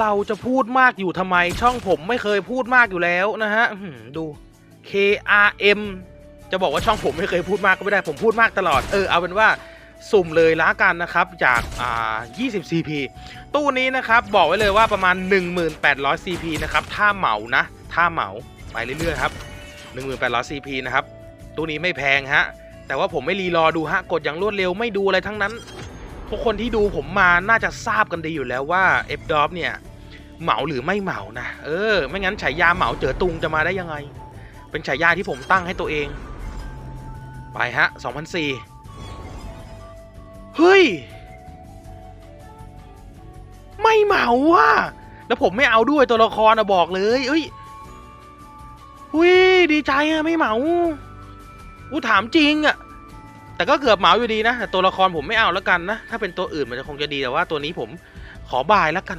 เราจะพูดมากอยู่ทำไมช่องผมไม่เคยพูดมากอยู่แล้วนะฮะดู KRM จะบอกว่าช่องผมไม่เคยพูดมากก็ไม่ได้ผมพูดมากตลอด เออเอาเป็นว่าสุ่มเลยละกันนะครับจากอ่า20 CP ตู้นี้นะครับบอกไว้เลยว่าประมาณ 1800 CP นะครับถ้าเหมานะ ถ้าเหมาไปเรื่อยๆครับ 1800 CP นะครับตู้นี้ไม่แพงฮะแต่ว่าผมไม่รีรอดูฮะกดอย่างรวดเร็วไม่ดูอะไรทั้งนั้น ทุกคนที่ดูผมมาน่าจะทราบกันดีอยู่แล้วว่า f d o p เนี่ย เหมาหรือไม่เหมานะเออ ไม่งั้นฉายาเหมาเจอตุงจะมาได้ยังไง เป็นฉายาที่ผมตั้งให้ตัวเอง ไปฮะ2004เฮ้ย ไม่เหมาว่ะแล้วผมไม่เอาด้วยตัวละครอะบอกเลยเอ้ยอุ้ยดีใจอะไม่เหมาอู้ถามจริงอะแต่ก็เกือบเหมาอยู่ดีนะแต่ตัวละครผมไม่เอาแล้วกันนะ ถ้าเป็นตัวอื่นมันจะคงจะดีแต่ว่าตัวนี้ผมขอบายแล้วกัน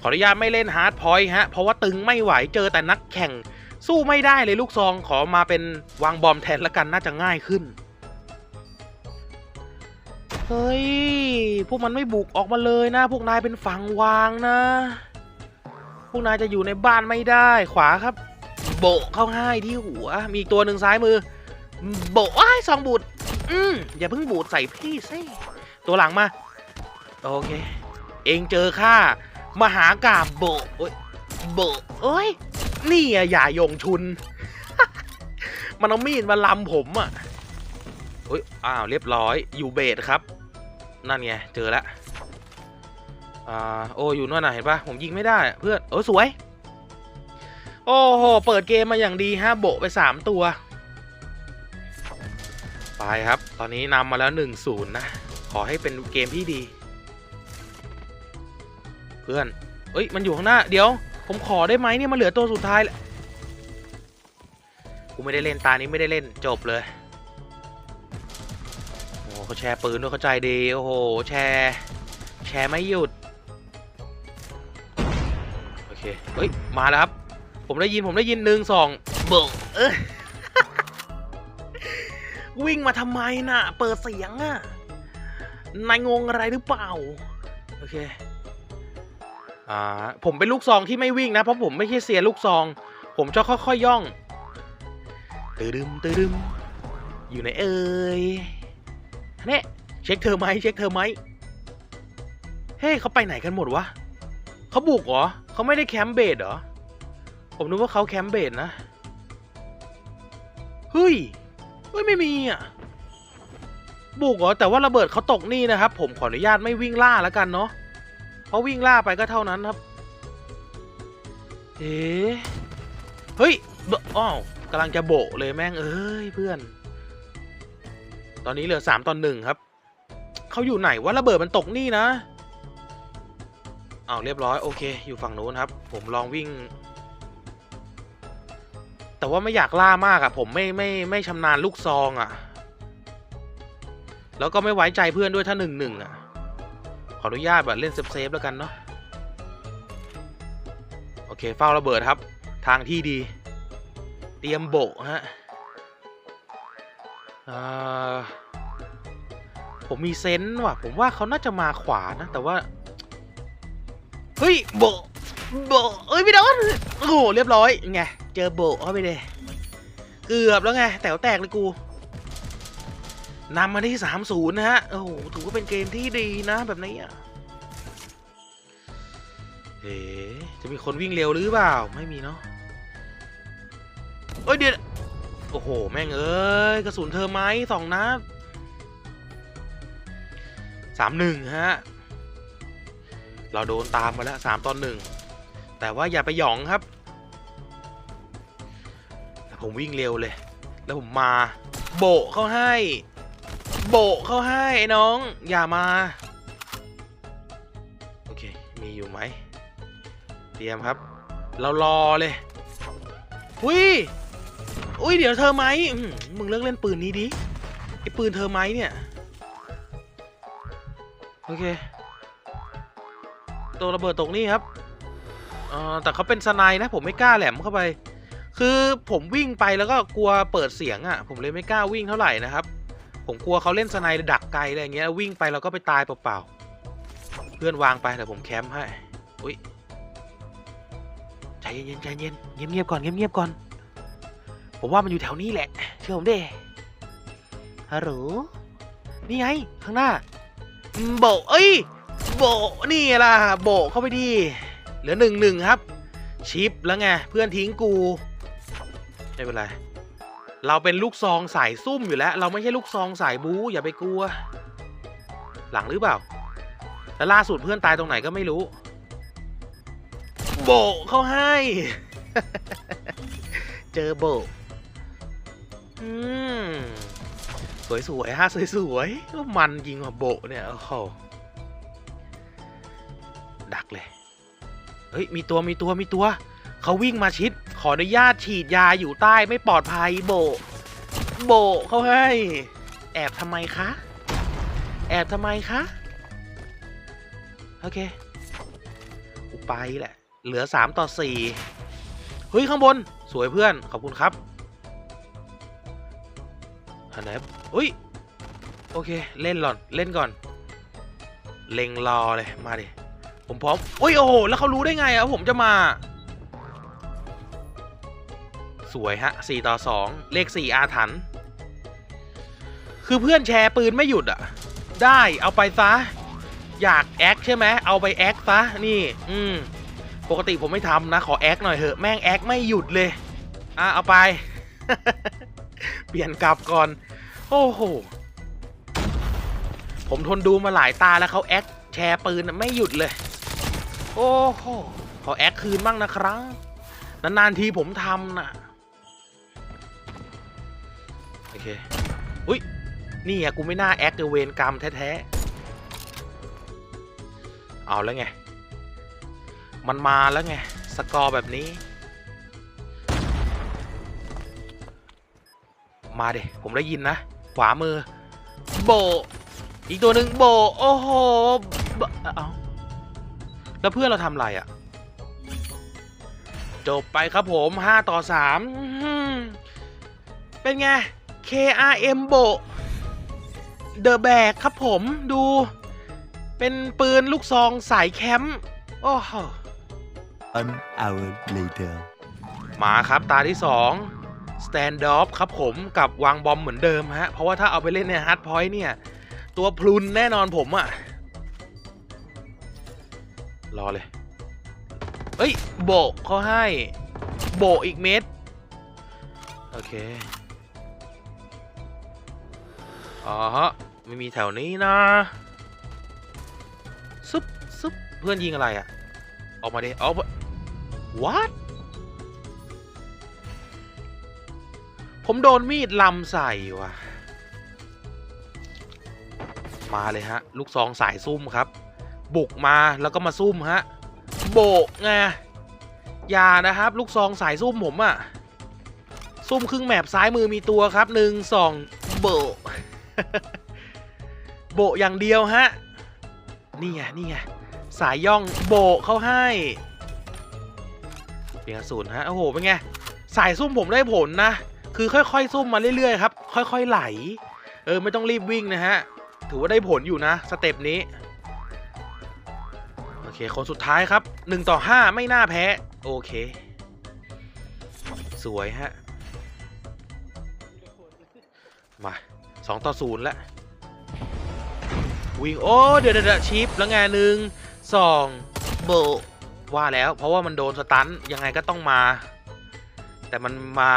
ขออนุญาตไม่เล่นฮาร์ดพอยต์ฮะ เพราะว่าตึงไม่ไหวเจอแต่นักแข่ง สู้ไม่ได้เลยลูกซองขอมาเป็นวางบอมแทนละกันน่าจะง่ายขึ้น เฮ้ย พวกมันไม่บุกออกมาเลยนะ พวกนายเป็นฝั่งวางนะ พวกนายจะอยู่ในบ้านไม่ได้ขวาครับ โบะเข้าให้ที่หัว มีตัวหนึ่งซ้ายมือ โบะอ้สองบูดอืมอย่าเพิ่งบูดใส่พี่สิตัวหลังมา โอเค เองเจอข้า มหากาบโบโอ้ยโบะเอ้ยนี่อะอย่ายงชุน มันเอามีดมาลำผมอะโอ้ยอ้าวเรียบร้อยอยู่เบสครับ นั่นไงเจอแล้วอ่าโอ้อยู่นั่นน่ะเห็นปะผมยิงไม่ได้เพื่อนโอ้สวย โอ้โหเปิดเกมมาอย่างดีฮะโบไปสามตัวไปครับ ตอนนี้นำมาแล้ว1นศูนย์นะ ขอให้เป็นเกมที่ดี พื่อนเอ้ยมันอยู่ข้างหน้า เดี๋ยว ผมขอได้ไหมเนี่ยมันเหลือตัวสุดท้ายแล้วกูไม่ได้เล่นตานี้ไม่ได้เล่นจบเลยโอ้เขาแชร์ปืนด้วยเข้าใจดีโอ้โหแชร์แชร์ไม่หยุดโอเคเฮ้ยมาแล้วครับ ผมได้ยินผมได้ยินหนึ่งสองเบิกเอ้ยวิ่งมาทำไมน่ะ เปิดเสียงอะนายงงอะไรหรือเปล่า โอเค อ่าผมเป็นลูกซองที่ไม่วิ่งนะ เพราะผมไม่ใช่เซียนลูกซอง ผมจะค่อยๆย่องตืดึมตืดึมอยู่ไหนเอ่ยเนี่ยเช็คเธอไหมเช็คเธอไหมเฮ้ยเขาไปไหนกันหมดวะเขาบุกเหรอเขาไม่ได้แคมป์เบสเหรอผมนึกว่าเขาแคมป์เบสนะเฮ้ยเฮ้ยไม่มีอะบุกเหรอแต่ว่าระเบิดเขาตกนี่นะครับ ผมขออนุญาตไม่วิ่งล่าแล้วกันเนาะ เพราะวิ่งล่าไปก็เท่านั้นครับ เอ๊เฮ้ยอ้าวกำลังจะโบะเลยแม่งเอ้ยเพื่อน ตอนนี้เหลือสามตอนหนึ่งครับ เขาอยู่ไหนวะระเบิดมันตกนี่นะเอาเรียบร้อยโอเค อยู่ฝั่งนู้นครับ ผมลองวิ่ง แต่ว่าไม่อยากล่ามากอะ่ะผมไม่ไม่ไม่ชำนาญลูกซองอะ่ะแล้วก็ไม่ไว้ใจเพื่อนด้วยถ้าหนึ่งหนึ่งอะ ขออนุญาตแบบเล่นเซฟๆแล้วกันเนาะโอเคเฝ้าระเบิดครับ ทางที่ดี เตรียมโบะฮะอ่าผมมีเซนส์ว่ะ ผมว่าเขาน่าจะมาขวานะ แต่ว่า เฮ้ยโบโบเอ้ยไม่โดนโอ้โหเรียบร้อยไงเจอโบเข้าไปเลย เกือบแล้วไง แต๋วแตกเลยกู นำมาที่ 3-0 นะฮะ โอ้โห ถือว่าเป็นเกมที่ดีนะ แบบนี้อะเอ๊ะจะมีคนวิ่งเร็วหรือเปล่า ไม่มีเนาะเอ้ยเดี๋ยว โอ้โห แม่งเอ้ย กระสุนเธอไหมสองนัดสามหนึ่งฮะ เราโดนตามมาแล้วสามตอนหนึ่ง แต่ว่าอย่าไปหยองครับ ผมวิ่งเร็วเลย แล้วผมมาโบเข้าให้ โบะเข้าให้ไอ้น้อง อย่ามา โอเค มีอยู่ไหม เตรียมครับ เรารอเลย อุ้ย อุ้ย เดี๋ยวเธอไหมมึงเลิกเล่นปืนนี้ดิ ไอปืนเธอไหมเนี่ย โอเค ตัวระเบิดตกนี่ครับเออแต่เขาเป็นสไนด์นะ ผมไม่กล้าแหลมเข้าไป คือผมวิ่งไปแล้วก็กลัวเปิดเสียงอะ่ะ ผมเลยไม่กล้าวิ่งเท่าไหร่นะครับ ผมกลัวเขาเล่นสไนด์ดักไกลอะไรอย่างเงี้ยวิ่งไปเราก็ไปตายเปล่าๆเพื่อนวางไปแต่ผมแคมป์ให้อุ้ยใจเย็นๆใจเย็นเงียบๆก่อนเงียบๆก่อน ผมว่ามันอยู่แถวนี้แหละ เชื่อผมดิฮัลโหลนี่ไงข้างหน้าโบเอ้ยโบนี่ล่ะโบเข้าไปดีเหลือหนึ่งหนึ่งครับ ชิปแล้วไงเพื่อนทิ้งกูไม่เป็นไร เราเป็นลูกซองสายซุ่มอยู่แล้ว เราไม่ใช่ลูกซองสายบู๊อย่าไปกลัว หลังหรือเปล่า แล้วล่าสุดเพื่อนตายตรงไหนก็ไม่รู้ โบเขาให้ เจอโบอืมสวยๆฮะสวยๆก็มันจริงว่ะโบเนี่ยโอ้โหดักเลย เฮ้ย มีตัวมีตัวมีตัว เขาวิ่งมาชิด ขออนุญาตฉีดยาอยู่ใต้ไม่ปลอดภัยโบ โบเขาให้ แอบทำไมคะ แอบทำไมคะ โอเคกูไปแหละ เหลือสามต่อสี่เฮ้ย ข้างบน สวยเพื่อน ขอบคุณครับอันไหนอุ้ย โอเค เล่นหล่อน เล่นก่อน เล็งรอเลย มาดิ ผมพร้อม อุ้ย โอ้โห แล้วเขารู้ได้ไงอะว่าผมจะมา สวยฮะสี่ต่อสองเลขสี่อาถรรพ์คือเพื่อนแชร์ปืนไม่หยุดอะ ได้เอาไปซะ อยากแอคใช่ไหมเอาไปแอคซะ นี่ อืม ปกติผมไม่ทำนะ ขอแอคหน่อยเถอะ แม่งแอคไม่หยุดเลย อะ เอาไป เปลี่ยนกลับก่อน โอ้โห ผมทนดูมาหลายตาแล้วเขาแอคแชร์ปืนไม่หยุดเลย โอ้โห ขอแอคคืนบ้างนะครับนานๆทีผมทำน่ะ โอเค อุ้ย นี่อะกูไม่น่าแอคเดเวนกรรมแท้ๆ เอาแล้วไง มันมาแล้วไง สกอร์แบบนี้ มาเด็ผมได้ยินนะ ขวามือ โบ อีกตัวหนึ่งโบ โอ้โหเอาแล้วเพื่อนเราทำอะไรอะ่ะจบไปครับผม 5 ต่อ 3 เป็นไง KRM โบ The Bag ครับผมดู เป็นปืนลูกซองสายแคมป์โอ้โห One hour later. มาครับตาที่2 Stand off ครับผมกับวางบอมเหมือนเดิมฮะ เพราะว่าถ้าเอาไปเล่นในฮาร์ดพอยต์เนี่ย ตัวพลุนแน่นอนผมอะ่ะรอเลย เอ้ย โบกเขาให้ โบกอีกเม็ด โอเค อ๋อฮะไม่มีแถวนี้นะซุบซุบเพื่อนยิงอะไรอะ่ะออกมาดิเอาป what ผมโดนมีดลำใส่ว่ะ มาเลยฮะ ลูกซองสายซุ่มครับ บุกมาแล้วก็มาซุ่มฮะ โบกไงอย่านะครับ ลูกซองสายซุ่มผมอะซุ่มครึ่งแมปซ้ายมือมีตัวครับหนึ่งสองโบก โบอย่างเดียวฮะ นี่ไง นี่ไง สายย่องโบเข้าให้เปลี่ยนกระสุนฮะ โอ้โห เป็นไง สายซุ่มผมได้ผลนะ คือค่อยๆซุ่มมาเรื่อยๆครับ ค่อยๆไหล เออ ไม่ต้องรีบวิ่งนะฮะ ถือว่าได้ผลอยู่นะ สเต็ปนี้ โอเค คนสุดท้ายครับ 1 ต่อ 5 ไม่น่าแพ้ โอเค สวยฮะ 2ต่อ0แล้ววิ่งโอ้ เดี๋ยวเดี๋ยวชิปแล้วไงหนึ่งสองโบว่าแล้วเพราะว่ามันโดนสตันยังไงก็ต้องมา แต่มันมา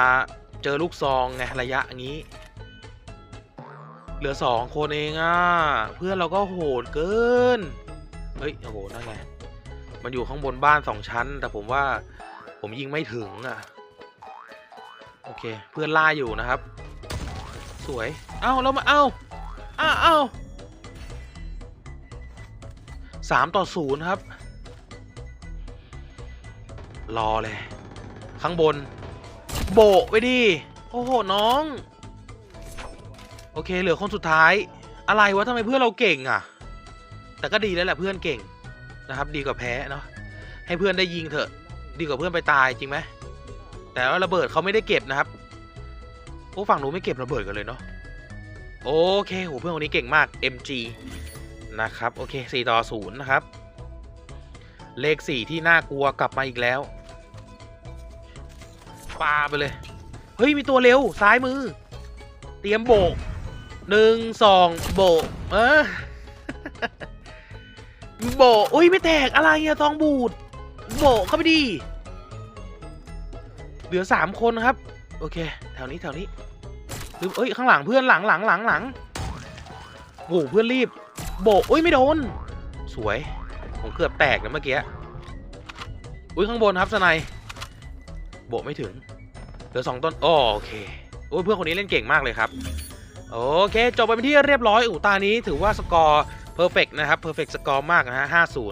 เจอลูกซองไงระยะอย่างนี้ เหลือสองคนเองอะ เพื่อนเราก็โหดเกิน เฮ้ยโอ้โหนั่นไงมันอยู่ข้างบนบ้านสองชั้น แต่ผมว่าผมยิงไม่ถึงอะ โอเค เพื่อนล่าอยู่นะครับ วย เอ้าแล้วมา เอ้าอ้าเอ้าสามต่อศูนย์ครับ รอเลย ข้างบน โบะไปดิ โอ้โห น้อง โอเค เหลือคนสุดท้าย อะไรวะทำไมเพื่อนเราเก่งอะ แต่ก็ดีแล้วแหละเพื่อนเก่งนะครับ ดีกว่าแพ้เนาะ ให้เพื่อนได้ยิงเถอะ ดีกว่าเพื่อนไปตายจริงไหม แต่ว่าระเบิดเขาไม่ได้เก็บนะครับ โอ้ฝั่งนู้ไม่เก็บระเบิดกันเลยเนาะโอเคโหเพื่อนคนนี้เก่งมาก MG นะครับโอเค4ต่อ0นะครับ เลข 4 ที่น่ากลัวกลับมาอีกแล้วปาไปเลย เฮ้ย มีตัวเร็ว ซ้ายมือ เตรียมโบกหนึ่งสองโบกเออโบกอุ้ย ไม่แตกอะไรอะทองบูด โบกเข้าไปดี เหลือสามคนครับ โอเค วนี้แถวนี้หรือเอ้ยข้างหลังเพื่อนหลังหลังหลังหลังโอ้เพื่อนรีบ โบกอุ้ยไม่โดน สวย ผมเกือบแตกนะเมื่อกี้อุ้ยข้างบนครับสไนโบกไม่ถึงเหลือสองต้นโอเคโอ้ยเพื่อนคนนี้เล่นเก่งมากเลยครับ โอเค จบไปเป็นที่เรียบร้อยอูตานี้ถือว่าสกอร์เพอร์เฟกนะครับเพอร์เฟกสกอร์มากนะฮะ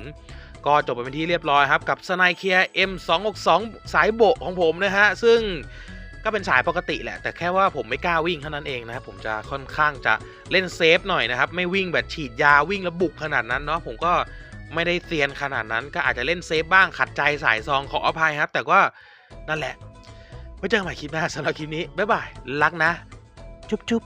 50ก็จบไปเป็นที่เรียบร้อยครับ กับสไนเคีย M262 สายโบกของผมนะฮะ ซึ่ง ก็เป็นสายปกติแหละ แต่แค่ว่าผมไม่กล้าวิ่งเท่านั้นเองนะครับผมจะค่อนข้างจะเล่นเซฟหน่อยนะครับ ไม่วิ่งแบบฉีดยาวิ่งแล้วบุกขนาดนั้นเนาะผมก็ไม่ได้เซียนขนาดนั้น ก็อาจจะเล่นเซฟบ้างขัดใจสายซองขออภัยครับ แต่ก็นั่นแหละไว้เจอกันใหม่คลิปหน้าสำหรับคลิปนี้บ๊ายบายรักนะ จุ๊บจุ๊บ